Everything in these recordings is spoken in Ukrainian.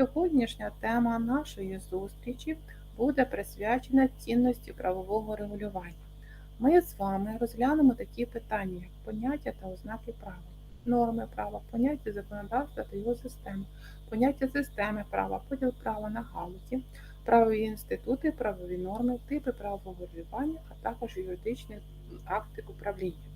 Сьогоднішня тема нашої зустрічі буде присвячена цінності правового регулювання. Ми з вами розглянемо такі питання, як поняття та ознаки права, норми права, поняття законодавства та його системи, поняття системи права, поділ права на галузі, правові інститути, правові норми, типи правового регулювання, а також юридичні акти управління.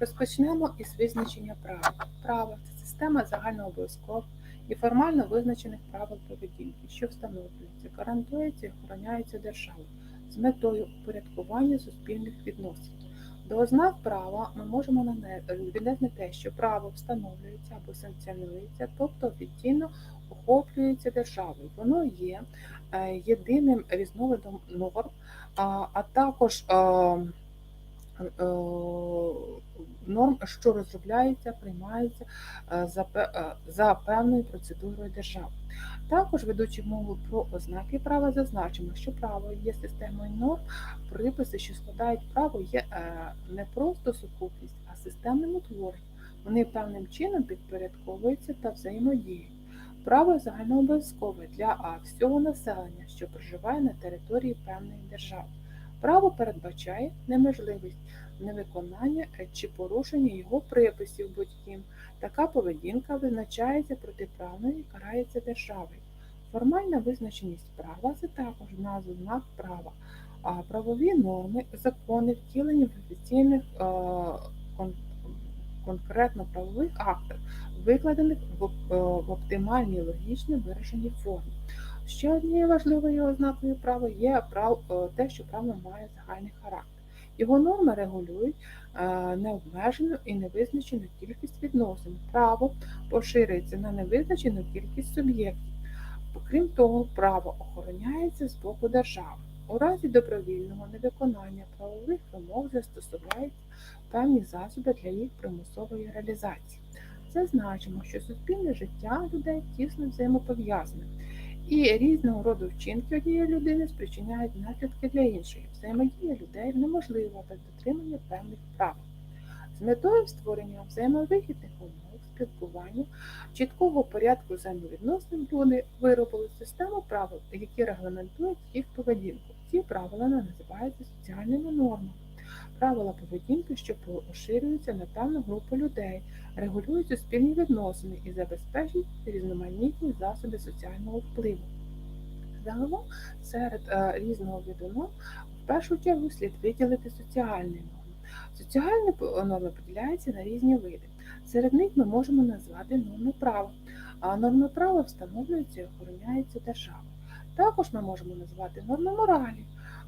Розпочнемо із визначення права. Право це система загальнообов'язкових і формально визначених правил поведінки, що встановлюються, гарантуються і охороняються державою з метою упорядкування суспільних відносин. До ознак права ми можемо віднести те, що право встановлюється або санкціонується, тобто офіційно охоплюється державою. Воно є е, єдиним різновидом норм, а, також е, е, норм, що розробляються, приймаються е, за, е, за певною процедурою держави. Також, ведучи мову про ознаки права, зазначимо, що право є системою норм, приписи, що складають право, є е, не просто сукупність, а системним утворенням. Вони певним чином підпорядковуються та взаємодіють. Право загальнообов'язкове для всього населення, що проживає на території певної держави. Право передбачає неможливість невиконання е, чи порушення його приписів будь-ким. Така поведінка визначається протиправною і карається державою. Формальна визначеність права це також назва знак права, а правові норми, закони втілені в офіційних е, кон- конкретно правових актах, викладених в, е, оптимальній логічно вираженій формі. Ще однією важливою ознакою права є те, що право має загальний характер. Його норми регулюють е, необмежену і невизначену кількість відносин. Право поширюється на невизначену кількість суб'єктів. Крім того, право охороняється з боку держави. У разі добровільного невиконання правових вимог застосовуються певні засоби для їх примусової реалізації. Зазначимо, що суспільне життя людей тісно взаємопов'язане, і різного роду вчинки однієї людини спричиняють наслідки для іншої. Взаємодія людей неможлива без дотримання певних правил. З метою створення взаємовигідних умов, спілкування, чіткого порядку взаємовідносин люди виробили систему правил, які регламентують їх поведінку. Ці правила називаються соціальними нормами. Правила поведінки, що поширюються на певну групу людей, регулюють суспільні відносини і забезпечують різноманітні засоби соціального впливу. Загалом серед е, різного виду норм в першу чергу слід виділити соціальні норми. Соціальні норми поділяються на різні види. Серед них ми можемо назвати норми права. А норми права встановлюються і охороняються державою. Також ми можемо назвати норми моралі.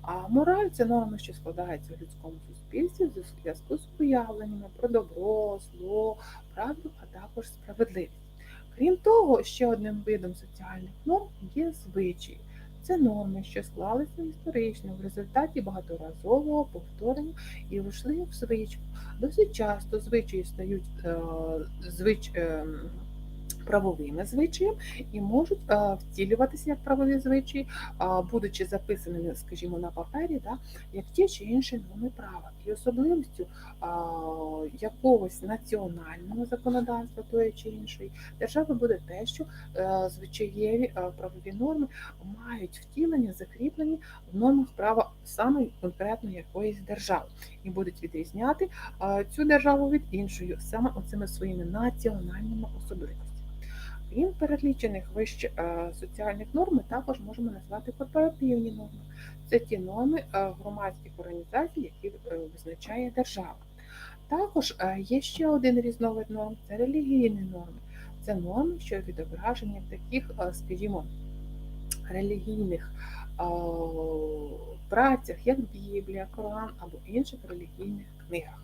А мораль це норми, що складаються в людському суспільстві в зв'язку з уявленнями про добро, зло, правду, а також справедливість. Крім того, ще одним видом соціальних норм є звичаї. Це норми, що склалися історично в результаті багаторазового повторення і вийшли в звичку. Досить часто звичаї стають е, звич, е, правовими звичаями і можуть е, втілюватися як правові звичаї, будучи записаними, скажімо, на папері, да, як ті чи інші норми права. І особливістю якогось національного законодавства тої чи іншої держави буде те, що е, звичаєві е, правові норми мають втілення, закріплені в нормах права саме конкретно якоїсь держави, і будуть відрізняти цю державу від іншої саме оцими своїми національними особливостями. Крім перелічених вище е, соціальних норм, ми також можемо назвати корпоративні норми. Це ті норми е, громадських організацій, які е, визначає держава. Також є ще один різновид норм це релігійні норми. Це норми, що відображені в таких, скажімо, релігійних працях, як Біблія, Коран або інших релігійних книгах.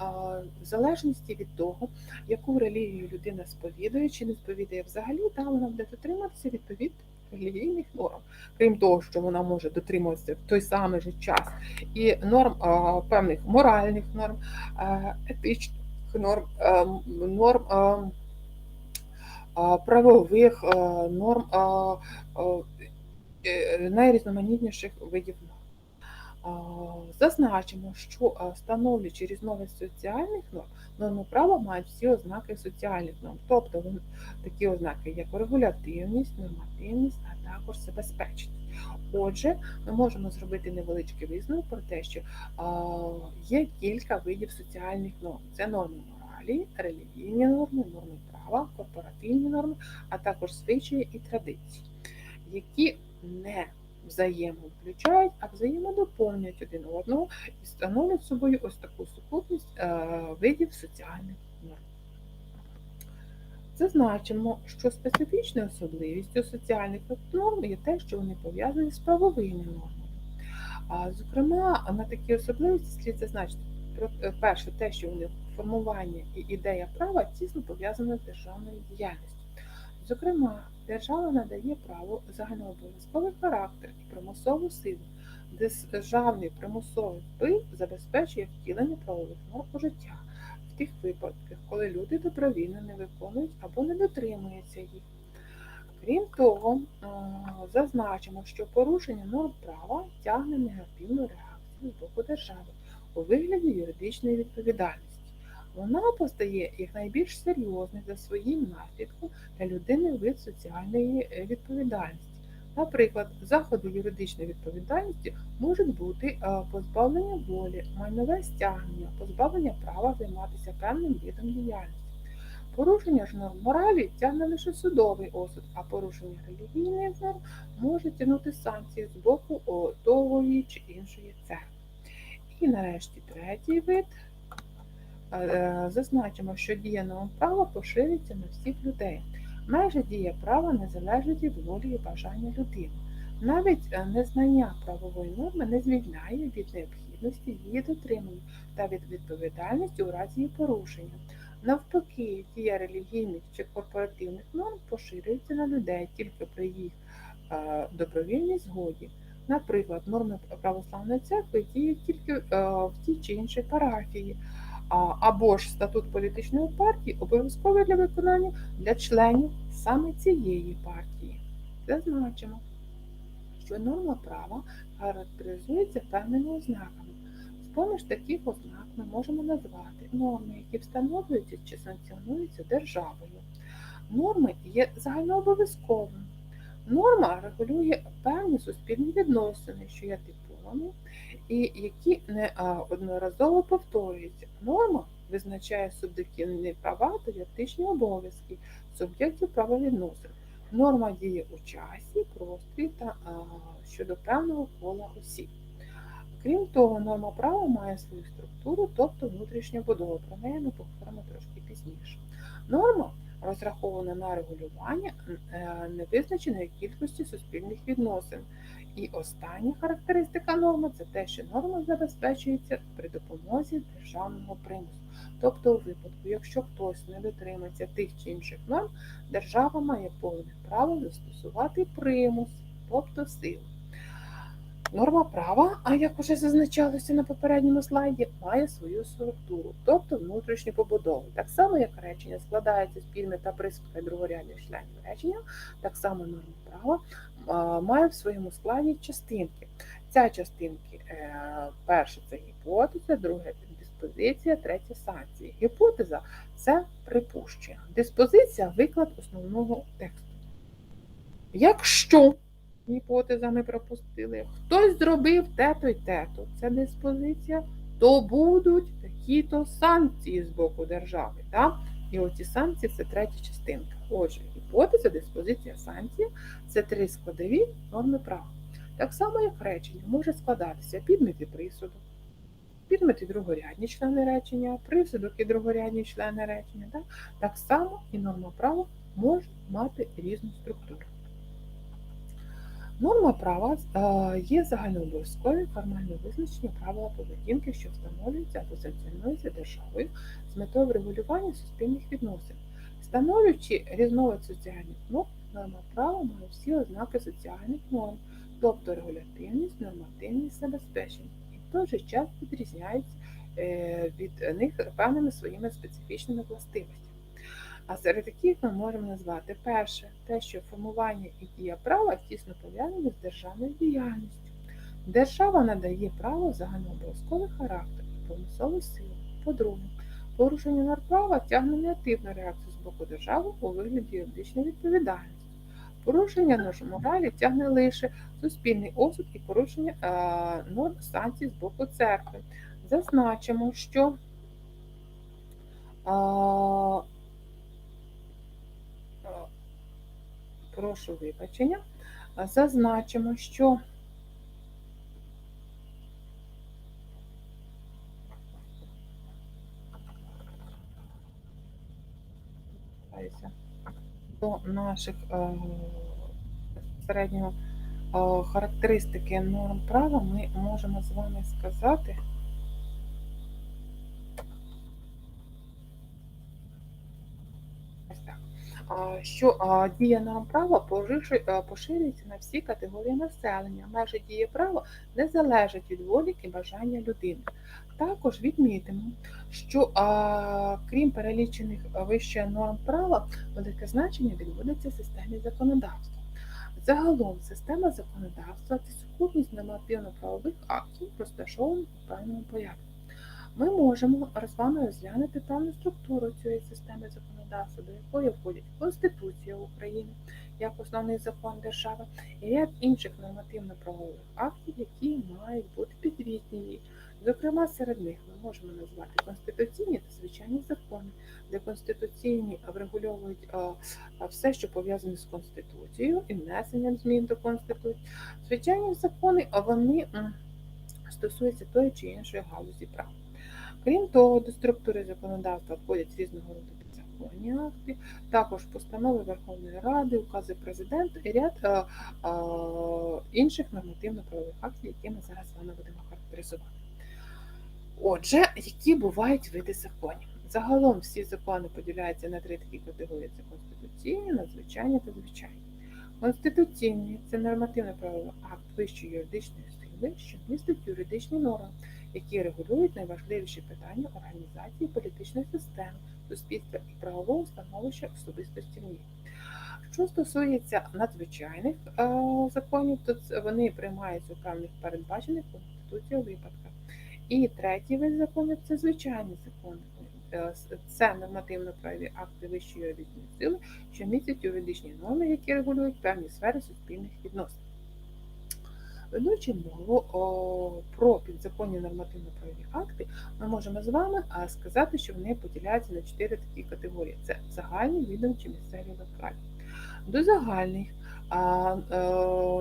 В залежності від того, яку релігію людина сповідує чи не сповідує взагалі, та вона буде дотримуватися відповідних релігійних норм. Крім того, що вона може дотримуватися в той самий же час і норм певних моральних норм, етичних норм, норм а, а, правових норм е, найрізноманітніших видів норм. Зазначимо, що встановлюючи різновид соціальних норм, норми права мають всі ознаки соціальних норм, тобто такі ознаки, як регулятивність, нормативність, а також забезпеченість. Отже, ми можемо зробити невеличкий висновок про те, що є кілька видів соціальних норм. Це норми моралі, релігійні норми, норми права, корпоративні норми, а також звичаї і традиції, які не взаємовключають, а взаємодоповнюють один одного і становлять собою ось таку сукупність е, видів соціальних норм. Зазначимо, що специфічною особливістю соціальних норм є те, що вони пов'язані з правовими нормами. А, Зокрема, на такі особливості слід зазначити е, перше, те, що вони формування і ідея права тісно пов'язана з державною діяльністю. Зокрема, держава надає право загальнообов'язковий характер і примусову силу. Державний примусовий вплив забезпечує втілення правових норм у життя в тих випадках, коли люди добровільно не виконують або не дотримуються їх. Крім того, зазначимо, що порушення норм права тягне негативну реакцію з боку держави у вигляді юридичної відповідальності. Вона постає як найбільш серйозний за своїм наслідком для людини вид соціальної е, відповідальності. Наприклад, заходи юридичної відповідальності можуть бути е, позбавлення волі, майнове стягнення, позбавлення права займатися певним видом діяльності. Порушення ж норм моралі тягне лише судовий осуд, а порушення релігійних норм може тягнути санкції з боку о, тої чи іншої церкви. І нарешті третій вид. Е, Зазначимо, що дія норм права поширюється на всіх людей. Майже дія права не залежить від волі і бажання людини. Навіть е, незнання правової норми не звільняє від необхідності її дотримання та від відповідальності у разі її порушення. Навпаки, дія релігійних чи корпоративних норм поширюється на людей тільки при їх е, добровільній згоді. Наприклад, норми православної церкви діють тільки в тій чи іншій парафії, або ж статут політичної партії обов'язковий для виконання для членів саме цієї партії. Зазначимо, що норма права характеризується певними ознаками. З-поміж таких ознак ми можемо назвати норми, які встановлюються чи санкціонуються державою. Норми є загальнообов'язковими. Норма регулює певні суспільні відносини, що є типовими, і які не а, одноразово повторюються. Норма визначає суб'єктивні права та юридичні обов'язки суб'єктів правовідносин. Норма діє у часі, просторі та щодо певного кола осіб. Крім того, норма права має свою структуру, тобто внутрішню будову. Про неї ми поговоримо трошки пізніше. Норма розрахована на регулювання е, невизначеної кількості суспільних відносин. І остання характеристика норми це те, що норма забезпечується при допомозі державного примусу. Тобто, у випадку, якщо хтось не дотримається тих чи інших норм, держава має повне право застосувати примус, тобто силу. Норма права, а як уже зазначалося на попередньому слайді, має свою структуру, тобто внутрішню побудову. Так само, як речення складається з пільми та присудка другорядних членів речення, так само норма права має в своєму складі частинки. Ця частинки е, перше це гіпотеза, друге диспозиція, третє санкції. Гіпотеза це припущення. Диспозиція виклад основного тексту. Якщо гіпотеза ми пропустили, хтось зробив те-то й те-то, це диспозиція, то будуть такі-то санкції з боку держави. Так? І оці санкції це третя частинка. Отже, гіпотеза, диспозиція, санкція це три складові норми права. Так само, як речення може складатися підмет і присудок, підмет і другорядні члени речення, присудок і другорядні члени речення. Так, так само і норма права може мати різну структуру. Норма права е, є загальнообов'язкові формально визначені правила поведінки, що встановлюються або санкціонуються державою з метою врегулювання суспільних відносин. Встановлюючи різновид соціальних норм, норма права має всі ознаки соціальних норм, тобто регулятивність, нормативність, забезпечення, і в той же час відрізняються е, від них певними своїми специфічними властивостями. А серед яких ми можемо назвати перше, те, що формування і дія права тісно пов'язані з державною діяльністю. Держава надає право загальнообов'язковий характер і примусову силу. По-друге, порушення норм права тягне негативну реакцію з боку держави у вигляді юридичної відповідальності. Порушення норм моралі тягне лише суспільний осуд і порушення е, норм санкцій з боку церкви. Зазначимо, що е, прошу вибачення. Зазначимо, що до наших е, безпосередньо е, характеристики норм права, ми можемо з вами сказати. Ось так. А, Що дія норм права поширюється на всі категорії населення. Межі дії права не залежать від волі і бажання людини. Також відмітимо, що а, крім перелічених вище норм права, велике значення відводиться системі законодавства. Загалом система законодавства це сукупність нормативно-правових актів, розташованих у певному порядку. Ми можемо з вами розглянути певну структуру цієї системи законодавства, до якої входять Конституція України як основний закон держави і ряд інших нормативно-правових актів, які мають бути підвітні їй. Зокрема, серед них ми можемо назвати конституційні та звичайні закони, де конституційні врегульовують а, все, що пов'язане з конституцією і внесенням змін до конституції. Звичайні закони, а вони стосуються тої чи іншої галузі права. Крім того, до структури законодавства входять різного роду підзаконні акти, також постанови Верховної Ради, укази президента і ряд е, е, інших нормативно-правових актів, які ми зараз з вами будемо характеризувати. Отже, які бувають види законів? Загалом всі закони поділяються на три такі категорії: це конституційні, надзвичайні та звичайні. Конституційні це нормативно-правовий акт вищої юридичної сили, що містить юридичні норми, які регулюють найважливіші питання організації політичної системи, суспільства і правового становища особистості в ній. Що стосується надзвичайних е, законів, то вони приймаються у певних передбачених Конституцією випадках. І третій вид законів це звичайні закони. Е, Це нормативно-правові акти вищої юридичної сили, що містять юридичні норми, які регулюють певні сфери суспільних відносин. Ведучи мову о, про підзаконні нормативно-правові акти, ми можемо з вами сказати, що вони поділяються на чотири такі категорії: це загальні, відомчі, місцеві, локальні. До загальних а, е,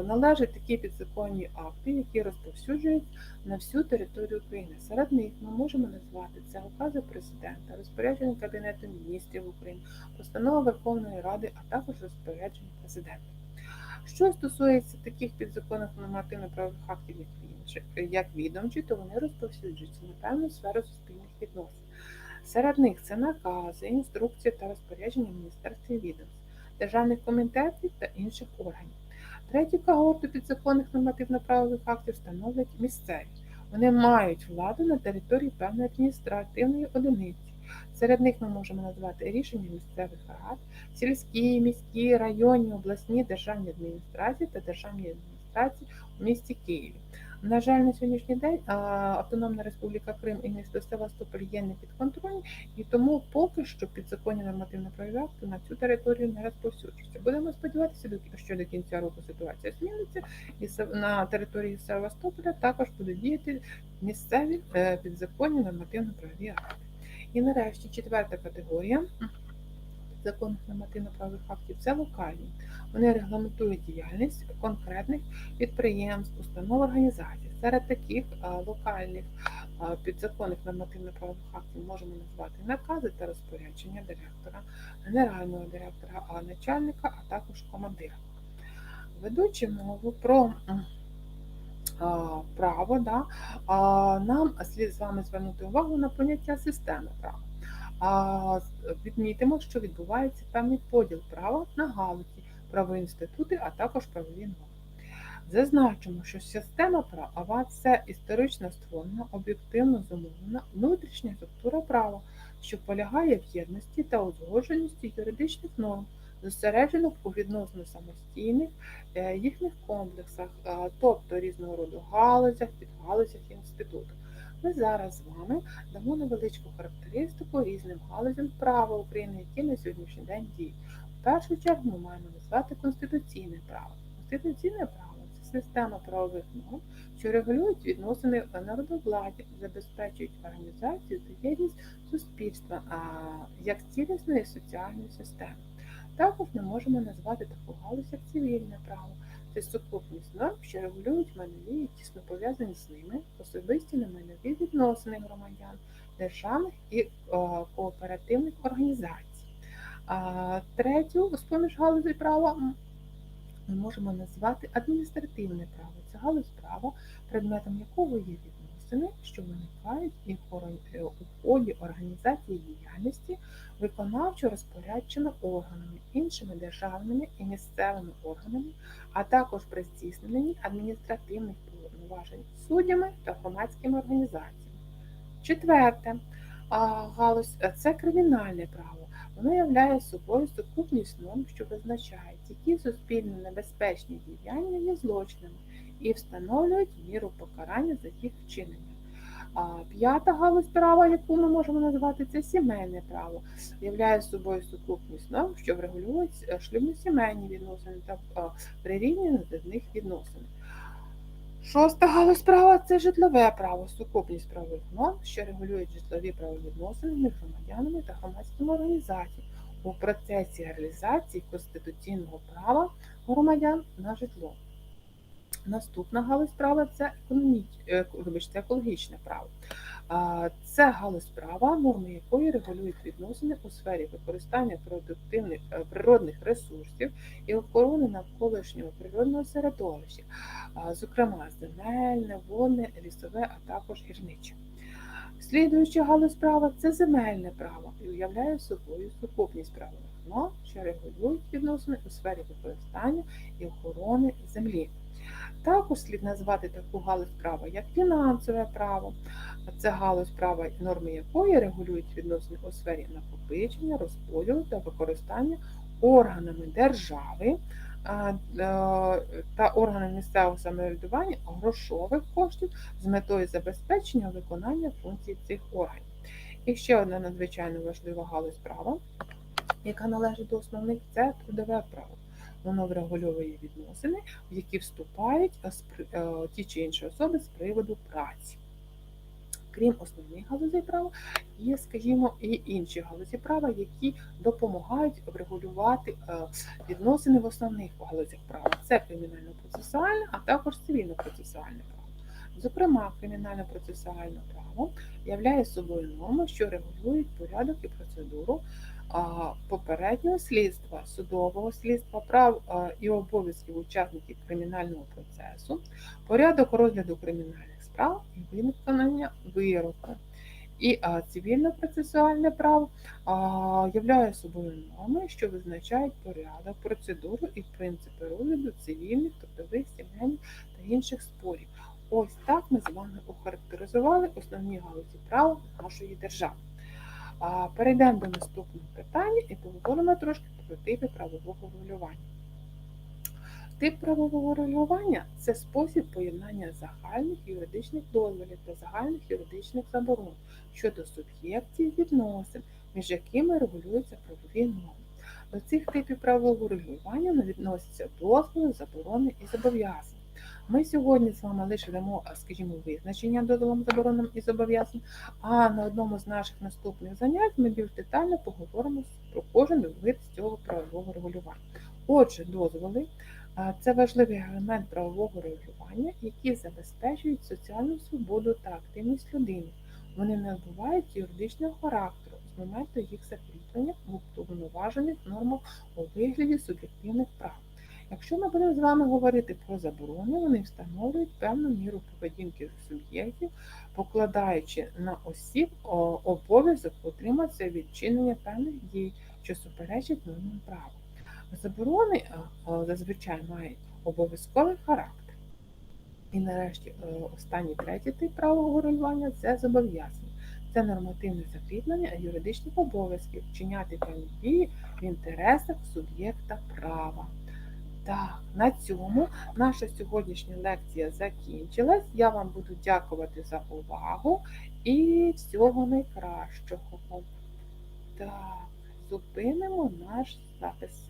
належать такі підзаконні акти, які розповсюджують на всю територію України. Серед них ми можемо назвати це укази президента, розпорядження Кабінету міністрів України, постанова Верховної Ради, а також розпорядження президента. Що стосується таких підзаконних нормативно-правових актів, як як відомчі, то вони розповсюджуються на певну сферу суспільних відносин. Серед них це накази, інструкції та розпорядження міністерств і відомств, державних комітетів та інших органів. Третю когорту підзаконних нормативно-правових актів становлять місцеві. Вони мають владу на території певної адміністративної одиниці. Серед них ми можемо назвати рішення місцевих рад, сільські, міські, районні, обласні державні адміністрації та державні адміністрації у місті Києві. На жаль, на сьогоднішній день Автономна Республіка Крим і місто Севастополь є не підконтрольні, і тому поки що підзаконні нормативно-правові акти на цю територію не розповсюджуються. Будемо сподіватися, що до кінця року ситуація зміниться, і на території Севастополя також будуть діяти місцеві е, підзаконні нормативно-правові акти. І нарешті четверта категорія законних нормативно-правових актів це локальні. Вони регламентують діяльність конкретних підприємств, установ організацій. Серед таких локальних підзаконних нормативно-правових актів можемо назвати накази та розпорядження директора, генерального директора, а начальника, а також командира. Ведучи мову про право, да, а, нам слід з вами звернути увагу на поняття системи права. А відмітимо, що відбувається певний поділ права на галузі, правові інститути, а також правові норми. Зазначимо, що система права це історично створена, об'єктивно зумовлена внутрішня структура права, що полягає в єдності та узгодженості юридичних норм, зосереджених у відносно самостійних е, їхніх комплексах, тобто різного роду галузях, підгалузях інституту. Ми зараз з вами дамо невеличку характеристику різним галузям права України, які на сьогоднішній день діють. В першу чергу ми маємо назвати конституційне право. Конституційне право це система правових норм, що регулюють відносини народовладі, забезпечують організацію та єдність суспільства як цілісної соціальної системи. Також ми можемо назвати таку галузь як цивільне право. Це сукупність норм, що регулюють майнові і тісно пов'язані з ними особисті немайнові відносини громадян, державних і е, кооперативних організацій. Третю з поміж галузей права ми можемо назвати адміністративне право. Це галузь права, предметом якого є відносини, що виникають і в е, ході організації діяльності виконавчо розпорядчими органами, іншими державними і місцевими органами, а також при здійсненні адміністративних повноважень суддями та громадськими організаціями. Четверте, галузь е, це кримінальне право. Воно являє собою сукупність норм, що визначають, які суспільно небезпечні діяння є злочинами і встановлюють міру покарання за їх вчинення. А п'ята галузь права, яку ми можемо назвати, це сімейне право, являє собою сукупність норм, що врегулюють е, шлюбно-сімейні відносини та прирівняні до них відносини. Шоста галузь права це житлове право, сукупність правових норм, що регулюють житлові правовідносини між громадянами та громадськими організаціями у процесі реалізації конституційного права громадян на житло. Наступна галузь права це економіч... е, екологічне право. Це галузь права, норми якої регулюють відносини у сфері використання продуктивних е, природних ресурсів і охорони навколишнього природного середовища, зокрема земельне, водне, лісове, а також гірниче. Слідуюча галузь права це земельне право і уявляє собою сукупність правових норм, що регулюють відносини у сфері використання і охорони землі. Також слід назвати таку галузь права, як фінансове право. Це галузь права, норми якої регулюють відносини у сфері накопичення, розподілу та використання органами держави е, та органами місцевого самоврядування грошових коштів з метою забезпечення виконання функцій цих органів. І ще одна надзвичайно важлива галузь права, яка належить до основних, це трудове право. Воно врегульовує відносини, в які вступають ті чи інші особи з приводу праці. Крім основних галузей права, є, скажімо, і інші галузі права, які допомагають врегулювати відносини в основних галузях права. Це кримінально-процесуальне, а також цивільно-процесуальне право. Зокрема, кримінально-процесуальне право являє собою норми, що регулюють порядок і процедуру попереднього слідства, судового слідства, прав і обов'язків учасників кримінального процесу, порядок розгляду кримінальних справ і виконання вироку. І цивільно-процесуальне право являє собою норми, що визначають порядок, процедуру і принципи розгляду цивільних, трудових, сімейних та інших спорів. Ось так ми з вами охарактеризували основні галузі права нашої держави. А, Перейдемо до наступного питання і поговоримо трошки про типи правового регулювання. Тип правового регулювання це спосіб поєднання загальних юридичних дозволів та загальних юридичних заборон щодо суб'єктів відносин, між якими регулюються правові норми. До цих типів правового регулювання відносяться дозволи, заборони і зобов'язання. Ми сьогодні з вами лише дамо, скажімо, визначення дозволам, заборонам і зобов'язань, а на одному з наших наступних занять ми більш детально поговоримо про кожен вид з цього правового регулювання. Отже, дозволи це важливий елемент правового регулювання, які забезпечують соціальну свободу та активність людини. Вони не набувають юридичного характеру з моменту їх закріплення в уповноважених нормах у вигляді суб'єктивних прав. Якщо ми будемо з вами говорити про заборони, вони встановлюють певну міру поведінки суб'єктів, покладаючи на осіб обов'язок утриматися від чинення певних дій, що суперечать нормам права. Заборони е, зазвичай мають обов'язковий характер. І нарешті е, останній третій тип правового регулювання це зобов'язання. Це нормативне закріплення юридичних обов'язків вчиняти певні дії в інтересах суб'єкта права. Так, на цьому наша сьогоднішня лекція закінчилась. Я вам буду дякувати за увагу і всього найкращого. Так, зупинимо наш запис.